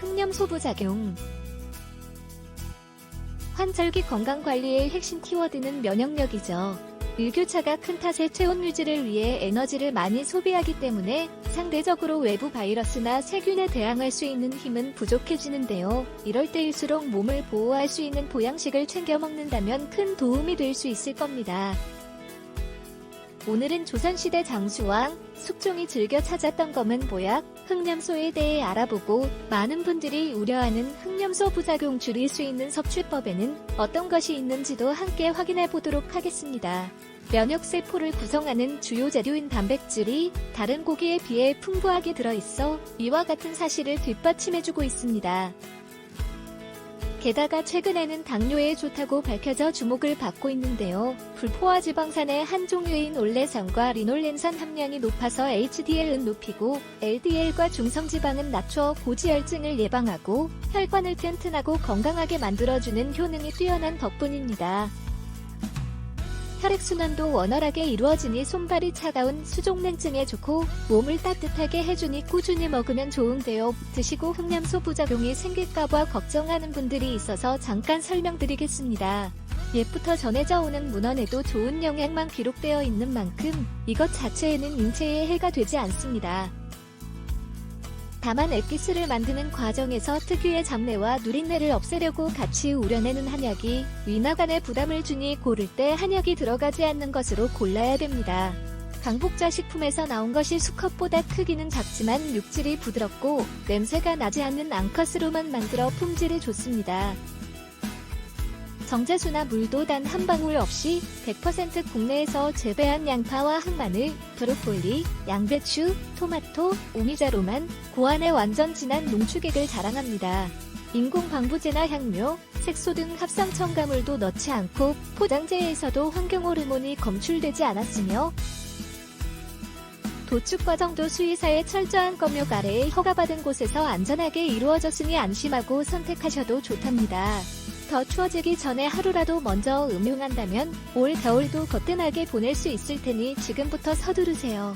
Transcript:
흑염소 부작용 환절기 건강관리의 핵심 키워드는 면역력이죠. 일교차가 큰 탓에 체온 유지를 위해 에너지를 많이 소비하기 때문에 상대적으로 외부 바이러스나 세균에 대항할 수 있는 힘은 부족해지는데요. 이럴 때일수록 몸을 보호할 수 있는 보양식을 챙겨 먹는다면 큰 도움이 될 수 있을 겁니다. 오늘은 조선시대 장수왕, 숙종이 즐겨 찾았던 검은 보약, 흑염소에 대해 알아보고 많은 분들이 우려하는 흑염소 부작용 줄일 수 있는 섭취법에는 어떤 것이 있는지도 함께 확인해 보도록 하겠습니다. 면역세포를 구성하는 주요 재료인 단백질이 다른 고기에 비해 풍부하게 들어있어 이와 같은 사실을 뒷받침해주고 있습니다. 게다가 최근에는 당뇨에 좋다고 밝혀져 주목을 받고 있는데요. 불포화 지방산의 한 종류인 올레산과 리놀렌산 함량이 높아서 HDL은 높이고 LDL과 중성지방은 낮춰 고지혈증을 예방하고 혈관을 튼튼하고 건강하게 만들어주는 효능이 뛰어난 덕분입니다. 혈액순환도 원활하게 이루어지니 손발이 차가운 수족냉증에 좋고 몸을 따뜻하게 해주니 꾸준히 먹으면 좋은데요. 드시고 흑염소 부작용이 생길까봐 걱정하는 분들이 있어서 잠깐 설명드리겠습니다. 옛부터 전해져 오는 문헌에도 좋은 영향만 기록되어 있는 만큼 이것 자체에는 인체에 해가 되지 않습니다. 다만 액기스를 만드는 과정에서 특유의 잡내와 누린내를 없애려고 같이 우려내는 한약이 위나간에 부담을 주니 고를 때 한약이 들어가지 않는 것으로 골라야 됩니다. 강복자 식품에서 나온 것이 수컷보다 크기는 작지만 육질이 부드럽고 냄새가 나지 않는 앙컷으로만 만들어 품질이 좋습니다. 정제수나 물도 단 한 방울 없이 100% 국내에서 재배한 양파와 흑마늘, 브로콜리, 양배추, 토마토, 오미자로만 고안의 완전 진한 농축액을 자랑합니다. 인공 방부제나 향료, 색소 등 합성 첨가물도 넣지 않고 포장재에서도 환경 호르몬이 검출되지 않았으며 도축 과정도 수의사의 철저한 검역 아래에 허가받은 곳에서 안전하게 이루어졌으니 안심하고 선택하셔도 좋답니다. 더 추워지기 전에 하루라도 먼저 음용한다면 올 겨울도 거뜬하게 보낼 수 있을 테니 지금부터 서두르세요.